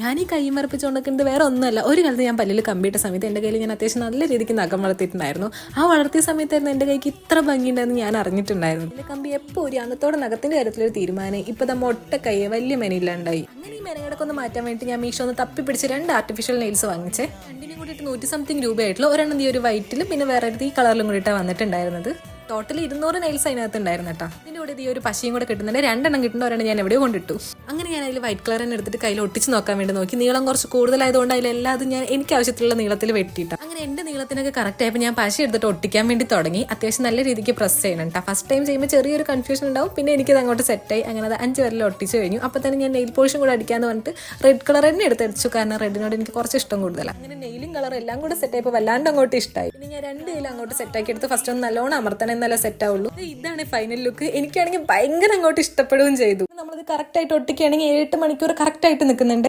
ഞാൻ ഈ കൈമറപ്പിച്ചുകൊണ്ടിരിക്കുന്നത് വേറെ ഒന്നുമല്ല. ഒരു കാലത്ത് ഞാൻ പല്ലിൽ കമ്പിയിട്ട സമയത്ത് എന്റെ കയ്യിൽ ഞാൻ അത്യാവശ്യം നല്ല രീതിക്ക് നഖം വളർത്തിയിട്ടുണ്ടായിരുന്നു. ആ വളർത്തിയ സമയത്തായിരുന്നു എന്റെ കൈക്ക് ഇത്ര ഭംഗിയുണ്ടെന്ന് ഞാൻ അറിഞ്ഞിട്ടുണ്ടായിരുന്നു എന്റെ കമ്പി എപ്പോൾ ഒരു അന്നത്തോടെ നഖത്തിന്റെ കാര്യത്തിലൊരു തീരുമാനം. ഇപ്പം നമ്മൾ ഒട്ട കൈയെ വലിയ മെനയില്ലാണ്ടായി അങ്ങനെ ഈ മെനകിടക്ക് ഒന്ന് മാറ്റാൻ വേണ്ടി ഞാൻ മീഷോ ഒന്ന് തപ്പി പിടിച്ച് രണ്ട് ആർട്ടിഫിഷ്യൽ നെയിൽസ് വാങ്ങിച്ചേ. രണ്ടിനും കൂടിയിട്ട് നൂറ്റി സംതിങ് രൂപയായിട്ടുള്ള ഒരെണ്ണം ഈ ഒരു വൈറ്റിലും പിന്നെ വേറെ ഈ കളറിലും കൂടിയിട്ടാണ് വന്നിട്ടുണ്ടായിരുന്നത്. ടോട്ടൽ ഇരുന്നൂറ് നെയിൽസ് അതിനകത്ത് ഉണ്ടായിരുന്നു കേട്ടോ. ഇതിന്റെ കൂടെ ഈ ഒരു പശയും കൂടെ കിട്ടുന്നുണ്ട്. രണ്ടെണ്ണം കിട്ടുന്ന ഞാൻ എവിടെയോ കൊണ്ടിട്ടു. അങ്ങനെ ഞാൻ അതിൽ വൈറ്റ് കളർ തന്നെ എടുത്തിട്ട് കയ്യിൽ ഒട്ടിച്ച് നോക്കാൻ വേണ്ടി നോക്കി. നീളം കുറച്ച് കൂടുതലായതുകൊണ്ട് അതിലെല്ലാതും ഞാൻ എനിക്ക് ആവശ്യത്തിലുള്ള നീളത്തിൽ വെട്ടിയിട്ടു. അങ്ങനെ എന്റെ നീളത്തിനൊക്കെ കറക്റ്റ് ആയപ്പോൾ ഞാൻ പശ എടുത്തിട്ട് ഒട്ടിക്കാൻ വേണ്ടി തുടങ്ങി. അത്യാവശ്യം നല്ല രീതിക്ക് പ്രസ് ചെയ്യണം ഫസ്റ്റ് ടൈം ചെയ്യുമ്പോൾ ചെറിയൊരു കൺഫ്യൂഷൻ ഉണ്ടാവും. പിന്നെ എനിക്കത് അങ്ങോട്ട് സെറ്റായി അങ്ങനെ അത് അഞ്ച് വരൽ ഒട്ടിച്ച് കഴിഞ്ഞു. അപ്പോൾ തന്നെ ഞാൻ നെയിൽ പോഷൻ കൂടെ അടിക്കാന്ന് പറഞ്ഞിട്ട് റെഡ് കളർ തന്നെ എടുത്തടിച്ചു. കാരണം റെഡിനോട് എനിക്ക് കുറച്ച് ഇഷ്ടം കൂടുതലാണ് അങ്ങനെ നെയിലും കളർ എല്ലാം കൂടെ സെറ്റായപ്പോൾ വല്ലാണ്ട് അങ്ങോട്ട് ഇഷ്ടമായി പിന്നെ ഞാൻ രണ്ട് നെയിൽ അങ്ങോട്ട് സെറ്റാക്കി എടുത്ത് ഫസ്റ്റ് ഒന്ന് നല്ലോണം അമർത്തണം എന്നല്ല സെറ്റ് ആവുള്ളൂ. ഇത് ഇതാണ് ഫൈനൽ ലുക്ക് എനിക്കാണെങ്കിൽ ഭയങ്കര അങ്ങോട്ട് ഇഷ്ടപ്പെടുകയും ചെയ്തു. നമ്മളത് കറക്റ്റ് ആയിട്ട് ഒട്ടിക്കുകയാണെങ്കിൽ ഏഴ് മണിക്കൂർ കറക്റ്റ് ആയിട്ട് നിൽക്കുന്നുണ്ട്.